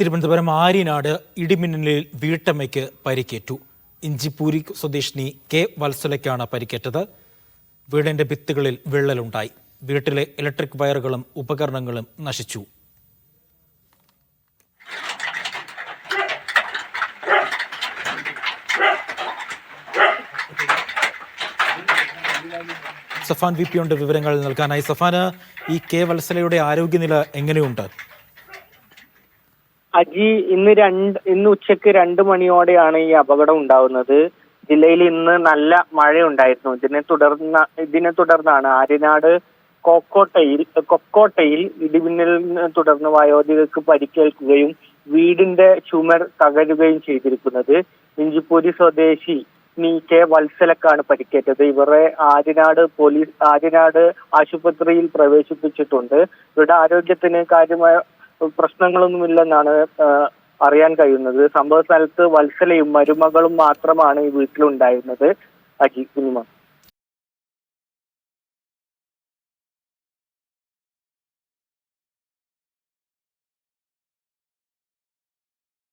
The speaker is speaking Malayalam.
തിരുവനന്തപുരം ആര്യനാട് ഇടിമിന്നലിൽ വീട്ടമ്മയ്ക്ക് പരിക്കേറ്റു. ഇഞ്ചിപ്പൂരി സ്വദേശിനി കെ വത്സലയ്ക്കാണ് പരിക്കേറ്റത്. വീടിന്റെ ഭിത്തുകളിൽ വിള്ളലുണ്ടായി. വീട്ടിലെ ഇലക്ട്രിക് വയറുകളും ഉപകരണങ്ങളും നശിച്ചു. സഫാൻ വി വിവരങ്ങൾ നൽകാനായി. സഫാന് ഈ കെ വത്സലയുടെ ആരോഗ്യനില എങ്ങനെയുണ്ട്? അജി ഇന്ന് രണ്ട് ഇന്ന് ഉച്ചയ്ക്ക് രണ്ട് മണിയോടെയാണ് ഈ അപകടം ഉണ്ടാവുന്നത്. ജില്ലയിൽ ഇന്ന് നല്ല മഴയുണ്ടായിരുന്നു. ഇതിനെ തുടർന്ന് ഇതിനെ തുടർന്നാണ് ആര്യനാട് കോക്കോട്ടയിൽ കൊക്കോട്ടയിൽ ഇടിമിന്നലിനെ തുടർന്ന് വയോധികർക്ക് പരിക്കേൽക്കുകയും വീടിന്റെ ചുമർ തകരുകയും ചെയ്തിരിക്കുന്നത്. ഇഞ്ചിപ്പൂരി സ്വദേശി നീ കെ വത്സലക്കാണ് പരിക്കേറ്റത്. ഇവരെ ആര്യനാട് പോലീസ് ആര്യനാട് ആശുപത്രിയിൽ പ്രവേശിപ്പിച്ചിട്ടുണ്ട്. ഇവരുടെ ആരോഗ്യത്തിന് കാര്യമായ പ്രശ്നങ്ങളൊന്നുമില്ലെന്നാണ് അറിയാൻ കഴിയുന്നത്. സംഭവ സ്ഥലത്ത് വത്സലയും മരുമകളും മാത്രമാണ് ഈ വീട്ടിലുണ്ടായിരുന്നത് അജി കുഞ്ഞുമ